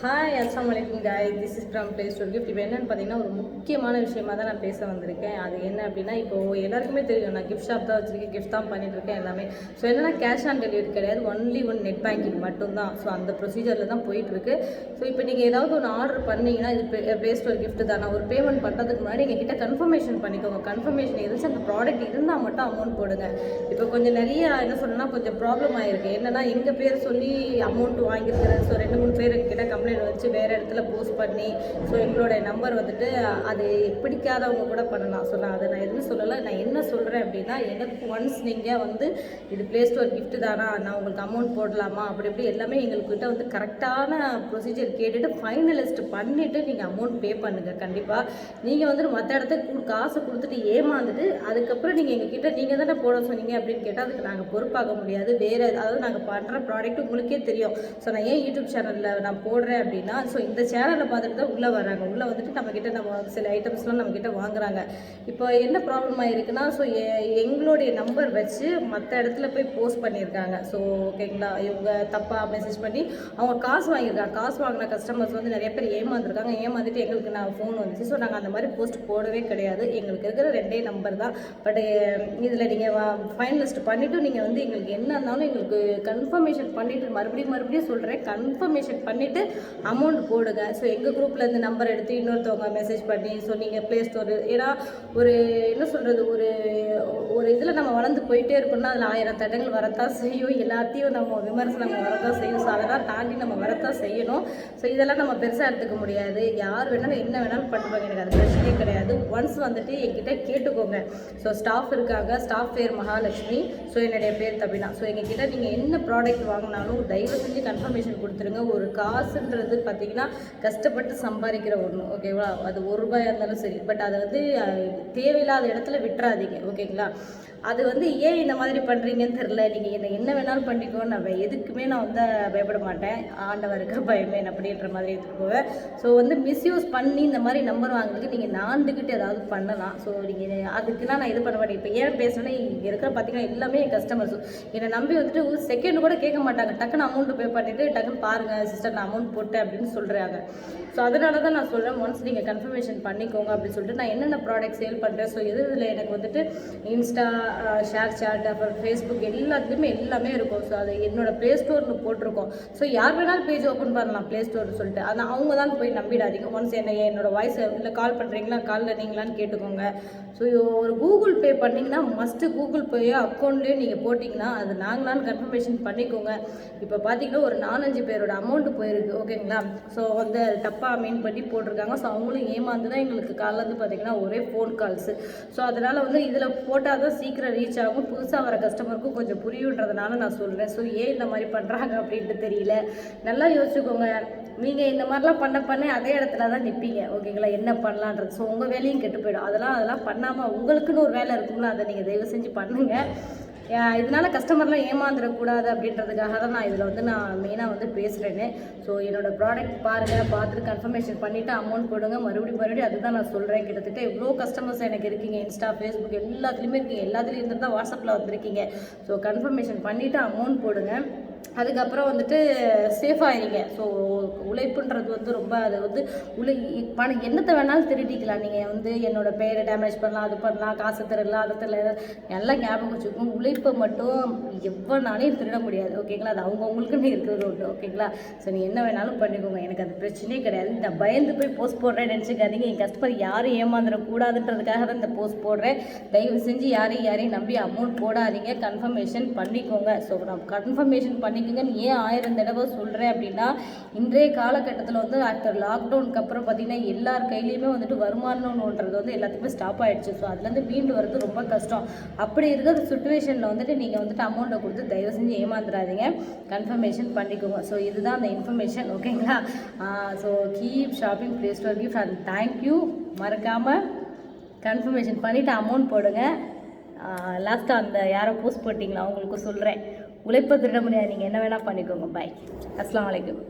Hi அஸ்லாம் வலைக்கும் guys this is from play store gift இப்போ என்னென்னு பார்த்தீங்கன்னா ஒரு முக்கியமான விஷயமா தான் நான் பேச வந்திருக்கேன். அது என்ன அப்படின்னா இப்போது எல்லாருக்குமே தெரியும் நான் கிஃப்ட் ஷாப் தான் வச்சிருக்கேன் கிஃப்ட் தான் பண்ணிட்டுருக்கேன் எல்லாமே. ஸோ என்னன்னா கேஷ் ஆன் டெலிவரி கிடையாது. ஒன்லி ஒன் நெட் பேங்கிங் மட்டும்தான். ஸோ அந்த ப்ரொசீஜரில் தான் போயிட்டுருக்கு. ஸோ இப்போ நீங்கள் ஏதாவது ஒன்று ஆர்டர் பண்ணீங்கன்னா இது ப்ளே ஸ்டோர் கிஃப்ட் தான். நான் ஒரு பேமெண்ட் பண்ணுறதுக்கு முன்னாடி எங்கள் கிட்ட கன்ஃபர்மேஷன் பண்ணிக்கோங்க. கன்ஃபர்மேஷன் இருந்துச்சு அந்த ப்ராடக்ட் இருந்தால் மட்டும் அமௌண்ட் போடுங்க. இப்போ கொஞ்சம் நிறைய என்ன சொல்லணும்னா கொஞ்சம் ப்ராப்ளம் ஆகிருக்கு என்னென்னா எங்கள் பேர் சொல்லி அமௌண்ட் வாங்கியிருக்கிறேன். ஸோ ரெண்டு மூணு பேர் கிட்ட கம்ப்ளைண்ட் வச்சு வேறு இடத்துல போஸ்ட் பண்ணி ஸோ எங்களுடைய நம்பர் வந்துட்டு அது பிடிக்காதவங்க கூட பண்ணலாம். ஸோ நான் அதை நான் எதுவும் சொல்லலை. நான் என்ன சொல்கிறேன் அப்படின்னா எனக்கு ஒன்ஸ் நீங்கள் வந்து இது ப்ளே ஸ்டோர் கிஃப்ட்டு தானா நான் உங்களுக்கு அமௌண்ட் போடலாமா? அப்படி இப்படி எல்லாமே எங்கள்கிட்ட வந்து கரெக்டான ப்ரொசீஜர் கேட்டுட்டு ஃபைனலிஸ்ட் பண்ணிவிட்டு நீங்கள் அமௌண்ட் பே பண்ணுங்கள் கண்டிப்பாக நீங்கள் வந்துட்டு மற்ற இடத்துக்கு காசு கொடுத்துட்டு ஏமாந்துட்டு அதுக்கப்புறம் நீங்கள் எங்ககிட்ட நீங்கள் தானே போட சொன்னீங்க அப்படின்னு கேட்டால் அதுக்கு நாங்கள் பொறுப்பாக முடியாது. வேறு அதாவது நாங்கள் பண்ணுற ப்ராடக்ட் உங்களுக்கே தெரியும். ஸோ நான் ஏன் யூடியூப் சேனலில் நான் போடுறேன் அப்படின்னா ஸோ இந்த சேனலை பார்த்துட்டு தான் உள்ளே வராங்க உள்ளே வந்துட்டு நம்மக்கிட்ட நம்ம சில ஐட்டம்ஸ்லாம் நம்மக்கிட்ட வாங்குறாங்க. இப்போ என்ன ப்ராப்ளம் ஆயிருக்குன்னா ஸோ எங்களுடைய நம்பர் வச்சு மற்ற இடத்துல போய் போஸ்ட் பண்ணியிருக்காங்க. ஸோ ஓகேங்களா இவங்க தப்பாக மெசேஜ் பண்ணி அவங்க காசு வாங்கியிருக்காங்க. காசு வாங்கின கஸ்டமர்ஸ் வந்து நிறைய பேர் ஏமாந்துருக்காங்க. ஏமாந்துட்டு எங்களுக்கு நான் ஃபோன் வந்துச்சு. ஸோ நாங்கள் அந்த மாதிரி போஸ்ட் போடவே கிடையாது. எங்களுக்கு இருக்கிற ரெண்டே நம்பர் தான். பட் இதில் நீங்கள் ஃபைனலிஸ்ட் பண்ணிவிட்டு நீங்கள் வந்து எங்களுக்கு என்ன இருந்தாலும் எங்களுக்கு கன்ஃபர்மேஷன் பண்ணிவிட்டு மறுபடியும் மறுபடியும் சொல்கிறேன் கன்ஃபர்மேஷன் பண்ணிவிட்டு அமௌண்ட் போடுங்க. ஸோ எங்கள் குரூப்பில் இந்த நம்பர் எடுத்து இன்னொருத்தவங்க மெசேஜ் பண்ணி ஸோ நீங்கள் ப்ளே ஸ்டோர் ஏன்னா ஒரு என்ன சொல்கிறது ஒரு ஒரு இதில் நம்ம வளர்ந்து போயிட்டே இருக்கணும்னா அதில் ஆயிரம் தடங்கள் வரத்தான் செய்யும். எல்லாத்தையும் நம்ம விமர்சனம் வரத்தான் செய்யும். ஸோ அதெல்லாம் தாண்டி நம்ம வரத்தான் செய்யணும். ஸோ இதெல்லாம் நம்ம பெருசாக எடுத்துக்க முடியாது. யார் வேணாலும் என்ன வேணாலும் பண்ணுவாங்க. எனக்கு அது பிரச்சனையே கிடையாது. ஒன்ஸ் வந்துட்டு என்கிட்ட கேட்டுக்கோங்க. ஸோ ஸ்டாஃப் இருக்காங்க. ஸ்டாஃப் பேர் மகாலட்சுமி. ஸோ என்னுடைய பேர் தபினா. ஸோ எங்ககிட்ட நீங்கள் என்ன ப்ராடக்ட் வாங்கினாலும் தயவு செஞ்சு கன்ஃபர்மேஷன் கொடுத்துருங்க. ஒரு காசுன்றது பார்த்தீங்கன்னா கஷ்டப்பட்டு சம்பாதிக்கிற ஒன்று ஓகேவா அது ஒரு ரூபாயாக இருந்தாலும் சரி. பட் அதை வந்து தேவையில்லாத இடத்துல விட்டுறாதீங்க. ஓகேங்களா அது வந்து வந்து ஏன் இந்த மாதிரி பண்ணுறீங்கன்னு தெரில நீங்கள் என்ன என்ன வேணாலும் பண்ணிக்கோ நான் எதுக்குமே நான் வந்து பயப்பட மாட்டேன். ஆண்டவருக்கு பயமே அப்படின்ற மாதிரி எடுத்துட்டு போவேன் ஸோ வந்து மிஸ்யூஸ் பண்ணி இந்த மாதிரி நம்பர் வாங்குறதுக்கு நீங்கள் நாண்டுக்கிட்டு ஏதாவது பண்ணலாம். ஸோ நீங்கள் அதுக்குலாம் நான் இது பண்ண மாட்டேன். இப்போ ஏன் பேசுகிறேன்னா இங்கே இருக்கிற பார்த்தீங்கன்னா எல்லாமே என் கஸ்டமர்ஸ் என்னை நம்பி வந்துட்டு ஒரு செகண்ட் கூட கேட்க மாட்டாங்க. டக்குன்னு அமௌண்ட் பே பண்ணிவிட்டு டக்குன்னு பாருங்கள் சிஸ்டர் நான் அமௌண்ட் போட்டேன் அப்படின்னு சொல்கிறாங்க ஸோ அதனால தான் நான் சொல்கிறேன் ஒன்ஸ் நீங்கள் கன்ஃபர்மேஷன் பண்ணிக்கோங்க அப்படின்னு சொல்லிட்டு நான் என்னென்ன ப்ராடக்ட் சேல் பண்ணுறேன் ஸோ எது இதில் எனக்கு வந்துட்டு இன்ஸ்டா ஷேர் சேட் அப்புறம் ஃபேஸ்புக் எல்லாத்துலேயுமே எல்லாமே இருக்கும். ஸோ அது என்னோட ப்ளே ஸ்டோர்னு போட்டிருக்கோம். ஸோ யார் வேணாலும் பேஜ் ஓப்பன் பண்ணலாம் ப்ளே ஸ்டோர்னு சொல்லிட்டு. அதான் அவங்க தான் போய் நம்பிடாதீங்க. ஒன்ஸ் என்ன என்னோட வாய்ஸ் இல்லை கால் பண்ணுறீங்களா காலில் நீங்களான்னு கேட்டுக்கோங்க. ஸோ ஒரு கூகுள் பே பண்ணிங்கன்னா மஸ்ட்டு கூகுள் பேயோ அக்கௌண்ட்லேயே நீங்கள் போட்டிங்கன்னா அது நாங்களான்னு கன்ஃபர்மேஷன் பண்ணிக்கோங்க. இப்போ பார்த்தீங்கன்னா ஒரு நாலஞ்சு பேரோட அமௌண்ட் போயிருக்கு ஓகேங்களா? ஸோ வந்து அது தப்பாக மீன் பண்ணி போட்டிருக்காங்க. ஸோ அவங்களும் ஏமாந்து தான் எங்களுக்கு காலைல வந்து பார்த்தீங்கன்னா ஒரே ஃபோன் கால்ஸு ஸோ அதனால் வந்து இதில் போட்டால் தான் சீக்கிரம் ரீச் ஆகும் புதுசாக வர கஸ்டமருக்கும் கொஞ்சம் புரியுன்றதுனால நான் சொல்கிறேன் ஸோ ஏன் இந்த மாதிரி பண்ணுறாங்க அப்படின்ட்டு தெரியல. நல்லா யோசிச்சுக்கோங்க. நீங்கள் இந்த மாதிரிலாம் பண்ண பண்ண அதே இடத்துல தான் நிற்பீங்க ஓகேங்களா? என்ன பண்ணலான்றது. ஸோ உங்கள் வேலையும் கெட்டு போயிடும். அதெல்லாம் அதெல்லாம் பண்ணாமல் உங்களுக்குன்னு ஒரு வேலை இருக்கும்ல அதை நீங்கள் தயவு செஞ்சு பண்ணுங்கள் இதனால் கஸ்டமர்லாம் ஏமாந்துடக்கூடாது அப்படின்றதுக்காக தான் நான் இதில் வந்து நான் மெயினாக வந்து பேசுகிறேன்னு ஸோ என்னோடய ப்ராடக்ட் பாருங்கள் பார்த்துட்டு கன்ஃபர்மேஷன் பண்ணிவிட்டு அமௌண்ட் போடுங்க. மறுபடியும் மறுபடியும் அதுதான் நான் சொல்கிறேன் கிட்டத்தட்ட எவ்வளோ கஸ்டமர்ஸ் எனக்கு இருக்கீங்க இன்ஸ்டா ஃபேஸ்புக் எல்லாத்துலேயுமே இருக்கீங்க. எல்லாத்துலேயும் இருந்து தான் வாட்ஸ்அப்பில் வந்திருக்கீங்க. ஸோ கன்ஃபர்மேஷன் பண்ணிவிட்டு அமௌண்ட் போடுங்க. அதுக்கப்புறம் வந்துட்டு சேஃப் ஆயிருங்க ஸோ உழைப்புன்றது வந்து ரொம்ப அது வந்து உழை பணம் என்னத்தை வேணாலும் திருடிக்கலாம். நீங்கள் வந்து என்னோட பெயரை டேமேஜ் பண்ணலாம் அது பண்ணலாம் காசு தரலாம் அது தரல எல்லாம் ஞாபகம் வச்சுக்கோங்க. உழைப்பை மட்டும் எவ்வளோனாலையும் திருட முடியாது. ஓகேங்களா அது அவங்கவுங்களுக்குன்னு இருக்கிறது ஒன்று ஓகேங்களா ஸோ நீ என்ன வேணாலும் பண்ணிக்கோங்க. எனக்கு அது பிரச்சனையே கிடையாது. நான் பயந்து போய் போஸ்ட் போடுறேன்னு நினச்சிக்காதீங்க. என் கஸ்டமர் யாரும் ஏமாந்துடக்கூடாதுன்றதுக்காக தான் இந்த போஸ்ட் போடுறேன். தயவு செஞ்சு யாரையும் யாரையும் நம்பி அமௌண்ட் போடாதீங்க. கன்ஃபர்மேஷன் பண்ணிக்கோங்க. ஸோ நான் கன்ஃபர்மேஷன் பண்ணி பண்ணிக்கோங்கன்னு ஏன் ஆயிரம் தடவை சொல்கிறேன் அப்படின்னா இன்றைய காலகட்டத்தில் வந்து ஆஃப்டர் லாக்டவுனுக்கு அப்புறம் பார்த்தீங்கன்னா எல்லார் கையிலையுமே வந்துட்டு வருமானம்ன்றது வந்து எல்லாத்துக்குமே ஸ்டாப் ஆகிடுச்சு ஸோ அதுலேருந்து மீண்டு வரது ரொம்ப கஷ்டம். அப்படி இருக்கிற சுச்சுவேஷனில் வந்துட்டு நீங்கள் வந்துட்டு அமௌண்ட்டை கொடுத்து தயவு செஞ்சு ஏமாந்துடாதீங்க. கன்ஃபர்மேஷன் பண்ணிக்கோங்க. ஸோ இதுதான் அந்த இன்ஃபர்மேஷன் ஓகேங்களா so keep shopping play store gift and thank you மறக்காமல் கன்ஃபர்மேஷன் பண்ணிவிட்டு அமௌண்ட் போடுங்க. லாஸ்ட்டாக அந்த யாரோ போஸ்ட் போட்டிங்களா? உங்களுக்கு சொல்கிறேன் உழைப்பை திருட முடியாது நீங்கள் என்ன வேணால் பண்ணிக்கோங்க. பாய் அஸ்லாம் வலைக்கம்